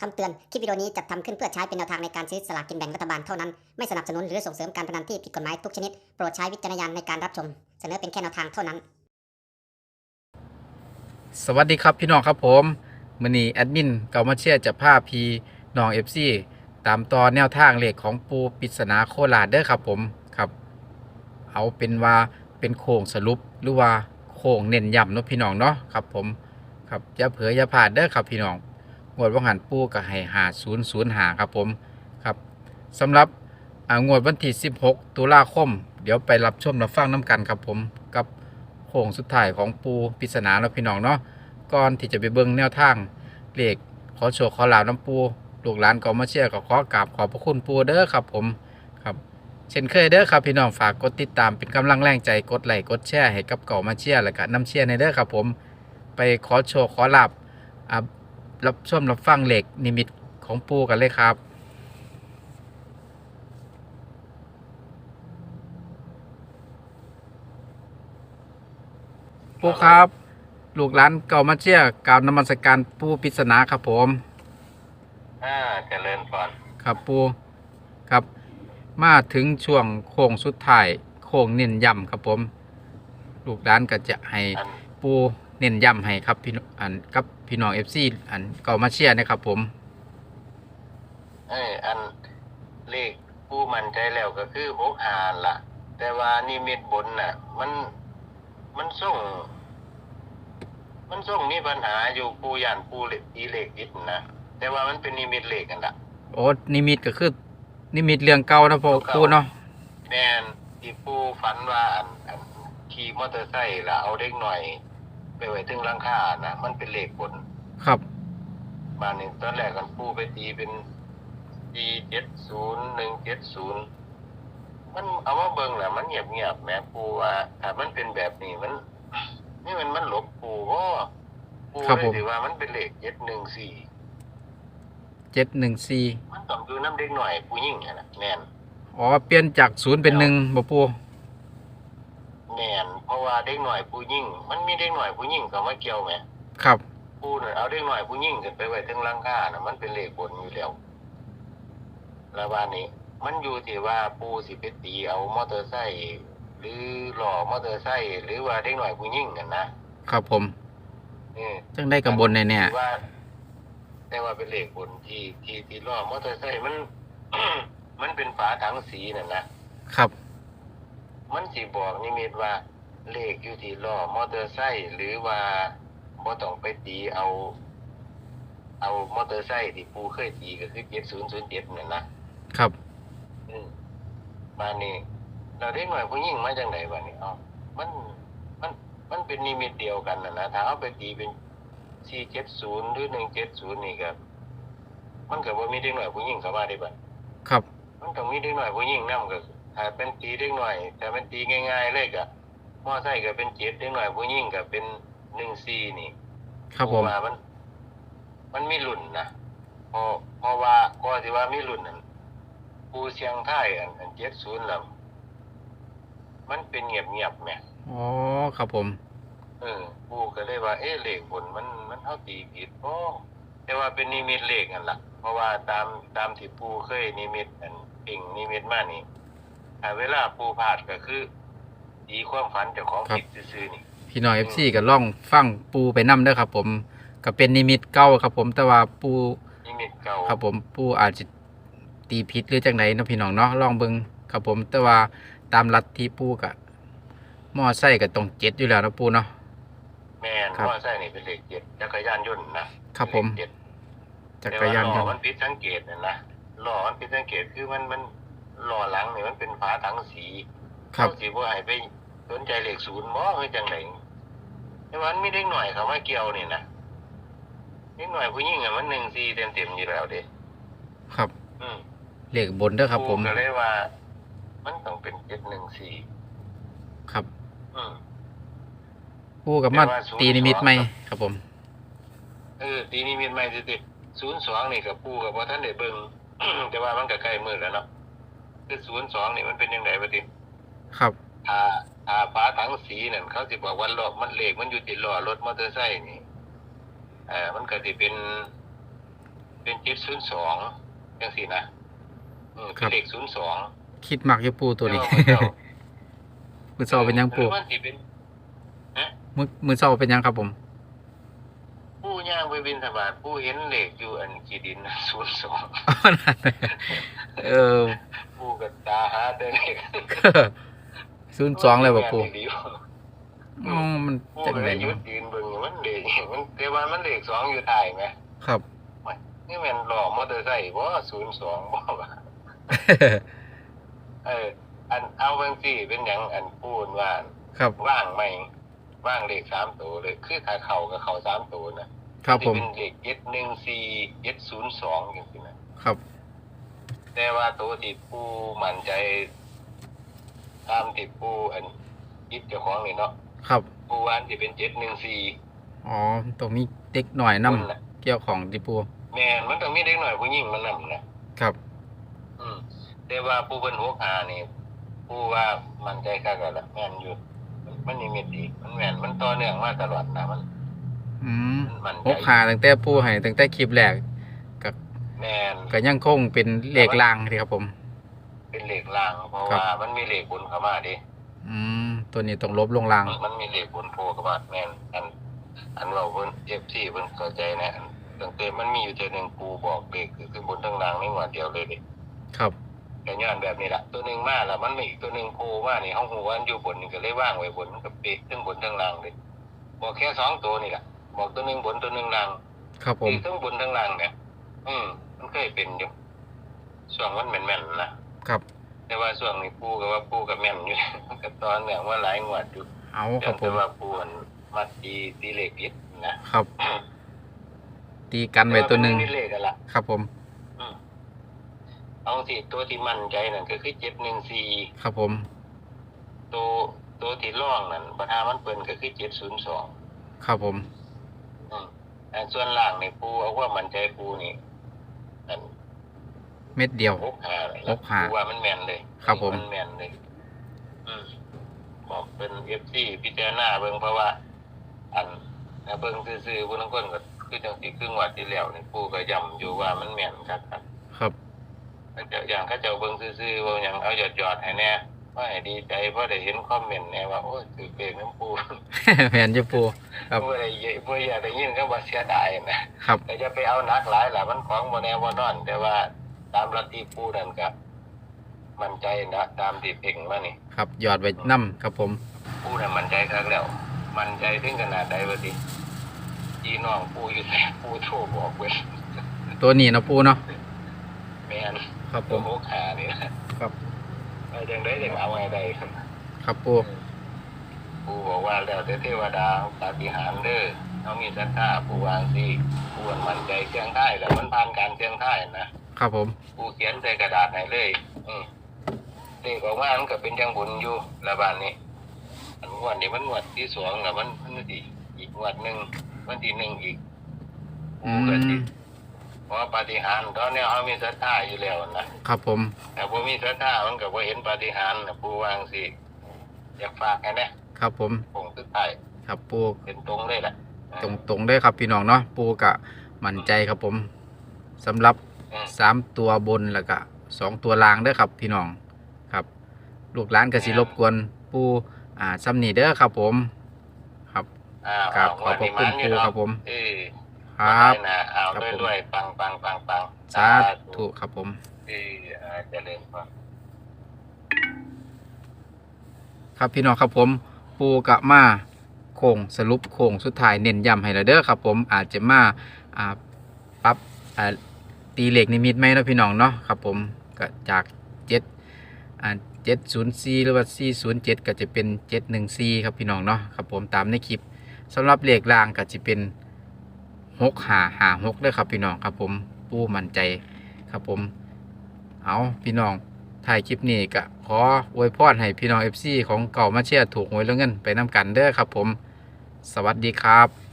คำเตือน คลิปวิดีโอนี้จัดทำขึ้นเพื่อใช้เป็นแนวทางในการซื้อสลากกินแบ่งรัฐบาลเท่านั้น ไม่สนับสนุนหรือส่งเสริมการพนันที่ผิดกฎหมายทุกชนิด โปรดใช้วิจารณญาณในการรับชม เสนอเป็นแค่แนวทางเท่านั้น สวัสดีครับพี่น้องครับผมมือนี้แอดมินเกามาเชียร์จะพาพีน้องเอฟซีตามต่อแนวทางเลขของปูปริศนาโคราชเด้อครับผมครับ เอาเป็นว่าเป็นโค้งสรุปหรือว่าโค้งเน้นย้ำเนาะพี่น้องเนาะครับผมครับอย่าเผลออย่าพลาดเด้อครับพี่น้อง งวดว่างหันปูกับให้หาศูนย์ศูนย์หาครับผมครับสำหรับงวดวันที่ 16 ตุลาคม เดี๋ยวไปรับชมรับฟังน้ำกันครับผมกับโค้งสุดท้ายของปูปริศนาเนาะพี่น้องเนาะก่อนที่จะไปเบิ่งแนวทางเลขขอโชคขอลาบน้ำปูลูกหลานก็มาเชียร์ก็ขอกราบขอบพระคุณปูเด้อครับผมครับเช่นเคยเด้อครับพี่น้องฝากกดติดตามเป็นกำลังแรงใจกดไลค์กดแชร์ให้กับเก่ามาเชียร์และก็น้ำเชียร์ในเด้อครับผม ไปขอโชคขอลาบอะ รับชมรับฟังเลขนิมิตของปูกันเลยครับปูครับลูกหลานเก่ามาเชียร์กล่าวนมัสการปูปริศนาครับผมอ่าเจริญพรครับปูครับ มาถึงช่วงโค้งสุดท้ายโค้งเน้นย้ำครับผม ลูกหลานก็จะให้อันปูเน้นย้ำให้ครับพี่น้องอันกับ พี่น้องเอฟซีอันเก่ามาเชียร์นะครับ ผมเอ้ยอันเลขผู้มั่นใจแล้วก็คือหกหานล่ะ แต่ว่านิมิตบนน่ะ มันมันส่ง มันส่งมีปัญหาอยู่ปูย่านปูเลขอีเลขยิดนะแต่ว่ามันเป็นนิมิตเลขกันละโอ้นิมิตก็คือ นิมิตเรื่องเก่านะพ่อปูเนาะแม่นที่ปูฝันว่าอันอันขี่มอเตอร์ไซค์แล้วเอาเด็กหน่อย ไปไว้ถึงหลังคานะมันเป็นเลขบนครับมาหนึ่งตอนแรกกันปูไปตีเป็นตีเจ็ดศูนย์หนึ่งเจ็ดศูนย์มันเอาว่าเบิ่งแหละมันเงียบเงียบๆแหม่ปูว่าถ้ามันเป็นแบบนี้มัน นี่มันมันหลบปูก็ปูเลยถือว่ามันเป็นเลขเจ็ดหนึ่งสี่เจ็ดหนึ่งสี่มันต้องดูน้ำเด็กหน่อยปูยิ่งอะนะแม่นอ๋อเปลี่ยนจากศูนย์เป็นหนึ่งบ่ปู แม่นเพราะว่าเด็กหน่อยปูยิ่ง มันมีเด็กหน่อยปูยิ่งก็มาเกี่ยวไหมครับปูเนี่ยเอาเด็กหน่อยปูยิ่งขึ้นไปไว้ถึงหลังคานะมันเป็นเลขบนอยู่แล้วแล้วว่านี้ มันอยู่ที่ว่าปูสิไปตีเอามอเตอร์ไซค์หรือหล่อมอเตอร์ไซค์หรือว่าเด็กหน่อยผู้ยิ่งกันนะครับผมเออจังได้กับบนแน่ที่ว่า แต่ว่าเป็นเลขบนที่ที่ที่ล้อมอเตอร์ไซค์มัน มันเป็นฝาถังสีน่ะนะครับ มันสิบอกนิมิตว่าเลขอยู่ที่ล้อมอเตอร์ไซค์หรือว่าบ่ต้องไปตีเอา เอามอเตอร์ไซค์ที่ปูเคยตีก็คือ7007นั่นนะๆครับ อืมมานี่เราได้หน่อยผู้หญิงมาจังไหนวะนี่เอ๋อมันมันมันเป็นนิมิตเดียวกันนะนะถ้าเอาไปตีเป็นสี่เจ็ดศูนย์หรือหนึ่งเจ็ดศูนย์นี่ก็มันก็บ่มีเด็กหน่อยผู้หญิงเข้ามาได้บ่ครับ มันต้องมีเด็กหน่อยผู้หญิงนํก็ ถ้าเป็นตีเด็กหน่อยถ้าเป็นตีง่าย ๆ เลยก็มอไซค์ก็เป็นเจ็ดเด็กหน่อยผู้หญิงก็เป็นหนึ่งสี่นี่ครับผมว่ามัน มันมีรุ่นนะเพราะเพราะว่าก็สิว่ามีรุ่นนั่นปูเชียงไทยอันอันเจ็ดศูนย์แล้วมันเป็นเงียบเงียบๆแหม่อ๋อครับผม เออปูก็เลยว่า เอ๊ะเลขบนมันมันเท่าตีผิดโอ้แต่ว่าเป็นนิมิตเลขกันล่ะเพราะว่าตามตามที่ปูเคยนิมิตอันเก่งนิมิตมานี่ ถ้าเวลาปูพลาดก็คือตีความฝันเจ้าของครับผิดซื่อๆนี่ พี่น้องเอฟซีก็ล่องฟังปูไปนํเด้อครับ ผมก็เป็นนิมิตเก่าครับ ผมแต่ว่าปูนิมิตเก่าครับผมปูอาจจะตีผิดหรือจังไดเนาะพี่น้องเนาะลองเบิ่งครับผมแต่ว่าตามลัทธิปูกะมอไซค์ก็ต้องเจ็ดอยู่แล้วเนาะปูเนาะแม่นครับว่าใช่นี่เป็นเลขเจ็ดจักรยานยนต์นะครับผมเลขเจ็ดจักรยานยแต่นว่าล้อต์มันผิดสังเกตนะนะล้อมันผิดสังเกตคือมันมัน ล้อหลังนี่มันเป็นฝาถังสีครับเขาสิบ่ให้ไปสนใจเลขศูนย์บ่คือจังไดแต่ว่ามันมีเด็กหน่อยเขามาเกี่ยวนี่นะเด็กหน่อยผู้หญิงอะมัน1 4เต็มๆอยู่แล้วเด้ครับอืมเลขบนเด้อครับ ผมก็เลยว่า มันต้องเป็น714ครับ อืมปูกับมาแต่ว่าศูนย์ตีนิมิตสองไหมครับผม เออตีนิมิตใหม่สิ02นี่ก็ปู่ก็บ่ทันได้เบิ่งแต่ว่ามันก็ใกล้มื้อแล้วเนาะ คือ02นี่มันเป็นจังไดบัดนี้ครับถ้าถ้าฝาถังสีนั่นเขาสิบอกว่าล้อมันเลขมันอยู่ที่ล้อรถมอเตอร์ไซค์นี่เออมันก็สิเป็น เป็นเจ็ดศูนย์สองจังสี่นะอืมเป็นเลขศูนย์สอง คิดมักอยู่ปูตัวนี้ มือเศร้าเป็นหยังปูมันสิเป็นมือมือเศร้าเป็นหยังครับผมผู้ย่างไป บินธบาตผู้เห็นเหล็กอยู่อันกีดินศูนย์สองเออผู้กับตาหาแต่เหล็กศูนย์สองเลยบ่ปูแม่นดีอยู่อ๋อมันผู้จังก็ไดเลยหยุเนาะดยืนเบิ่งอยู่มันเหล็กมันแต่ว่ามันเหล็กสองอยู่ท้ายไหมครับนี่แม่นหล่อมอเตอร์ไซค์บ่ศูนย์สองบ่วะเอออันเอาบางทีเป็นหยังอันพูดว่าครับว่างไหมว่างเลขสามตัวเลยคือถ้าเข่ากับเข่าสามตัวนะ ครับผมที่เป็นเลขเจ็ดหนึ่งสี่เจ็ดศูนย์สองอย่างนี้นะครับ แต่ว่าตัวที่ผู้มั่นใจตามที่ผู้อันยิบเจ้าของเลยเนาะครับ ผู้วานที่เป็นเจ็ดหนึ่งสี่อ๋อ ตรงนี้เด็กหน่อยนํน่ะเกี่ยวของดิปูแม่นมันต้องมีเด็กหน่อยผู้หญิงมันนำนะครับ อืมแต่ว่าผู้เป็นหัวขานี่ผู้ว่ามั่นใจคักแล้วล่ะแม่นอยู่ มันนี่มีดีมันแม่นมันต่อเนื่องมาตลอดนะมัน อืมมันหกหาตั้งแต่ปูให้ตั้งแต่คลิปแรกก็แม่นก็ยังคงเป็นเลขลางที่ครับผม เป็นเหล็กลางเพราะครับ ว่ามันมีเหล็กบนเข้ามาดิอืมตัวนี้ต้องลบลงลาง มันมันมีเหล็กบนโพเข้ามาแม่นอัน อันเราเพิ่นเอฟซีเพิ่นเข้าใจนะอันตั้งแต่มันมีอยู่เจอหนึ่งกูบอกเหล็กคือขึ้นบนทั้งล่างนี่หว่าเดียวเลยดิครับ แต่ย้อนแบบนี้ล่ะตัวหนึ่งมาแล้วมันมีอีกตัวหนึ่งโผล่มานี่ห้องหัวมันอยู่บนนี่ก็เลยว่างไว้บนมันก็เปะทั้งบนทั้งล่างเลยบอกแค่สองตัวนี่แหละ บอกตัวหนึ่งบนตัวหนึ่งล่างครับผมอีกทั้งบนทั้งล่างเนี่ยอืมมันเคยเป็นอยู่ส่วนมันแม่นๆนะครับ แต่ว่าส่วนนี้ปูกับว่าปูกับแม่นอยู่มันก็ตอนเนี่ยว่าหลายงวดอยู่เอาครับผแต่มว่าปูมันมาตีตีเลขผิดนะครับ ตีกันไว้ตัวหนึ่งแามัมีเลขกันละครับผมอืมเอาสิตัวที่มั่นใจนั่นก็คือเจ็ดหนึ่งสี่ครับผม ตัวตัวที่ร่องนั่นปัญหามันเปินก็คือเจ็ดศูนย์สองครับผมอัน ส่วนล่างนี่ปูเอาว่ามั่นใจปูนี่นั่นเม็ดเดียว หกหาเลยหกห้าปูว่ามันแม่นเลยครับผมมันแม่นเลยอืมบอกเป็นเอฟซีพิจารณาเบิ่งเพราะว่า อันนะเบิ่งซื่อๆผู้นั้นคนก็คือจังสิครึ่งวัดที่แล้วนี่ปูก็ย้ำอยู่ว่ามันแม่นครับครับ ครับเขาเจ้าอย่างเขาเจ้าเบิ่งซื่อๆว่าอย่างเอาหยอดหยอดๆให้แน่ ว่าให้ดีใจเพราะได้เห็นคอมเมนต์แน่ว่าโอ้ยถือเก่งน้ำปูแมนจะปูครับเพื่อได้ยินเพื่ออยากได้ยินก็ว่าเสียดายนะครับแต่จะไปเอานักหลายล่ะมันของบ่แน่บ่นอน แต่ว่าตามลัทธิปูนั่นก็มั่นใจนะตามที่เพ่งมานี่ครับหยอดไว้น้ำครับผมปูน่ะมั่นใจคักแล้ว มั่นใจถึงขนาดใดว่าสิพี่น้องปูอยู่แต่ปูโทรบอกเว้ยตัวนี้เนาะปูเนาะแม่นครับผตัวมโหขานี่นะครับ ไปจังได๋จังเอาไว้ได้ครับครับปูปูบอกว่าแล้วแต่เทวดาปาฏิหาริย์เด้อเขามีศรัทธาปูวางสิปูมันมั่นใจเชียงท้ายแล้วมันผ่านการเชียงท้ายนะครับผมปูเขียนใส่กระดาษให้เลย อืมเด็กออกมามันก็เป็นจังบุญอยู่ละบานนี้อันงวดนี้มันงวดที่สองแล้วมันมันอีกอีกงวดหนึ่งวันที่หนึ่งอีกอืปูก็สิมเพราะ ว่าปาฏิหาริย์ตอนนี้เขามีศรัทธาอยู่แล้วนะครับผมแต่พอมีศรัทธามันก็บ่เห็นปาฏิหาริย์นะปูวางสิอยากฝากให้นะครับผมคงสุดท้ายครับปูเป็นตรงเลยแหละตรงตรงๆเด้อครับพี่น้องเนาะปูกะมั่นใจครับผมสำหรับอืมสามตัวบนแล้วก็สองตัวล่างเด้อครับพี่น้องครับ ลูกหลานก็สิรบกวนปูอ่าซ้ำนี่เด้อครับผม ครับอ่าครับเาขอบพระคุณวันนี้ครูมันอยู่ครับผมเออ ครับได้นะเอาครับด้วยผมด้วยปังปังปังปังสาธุครับผมเอออ่าเจริญพรครับพี่น้องครับผม ปูกะมาโค้งสรุปโค้งสุดท้ายเน้นย้ำให้และเด้อครับผมอาจจะมาอ่าปรับอ่าตีเหล็กนิมิตไหมเนาะพี่น้องเนาะครับผมก็จากเจ็ดอ่าเจ็ดศูนย์สี่หรือว่าสี่ศูนย์เจ็ดก็จะเป็นเจ็ดหนึ่งสี่ครับพี่น้องเนาะครับผมตามในคลิปสำหรับเหล็กรางก็จะเป็น หกหาหาหกเด้อครับพี่น้องครับผมปูมั่นใจครับผม เอาพี่น้องถ่ายคลิปนี้ก็ขออวยพรให้พี่น้อง FC ของเก่ามาเชียร์ถูกหวยแล้วเงินไปนำกันเด้อครับผม สวัสดีครับ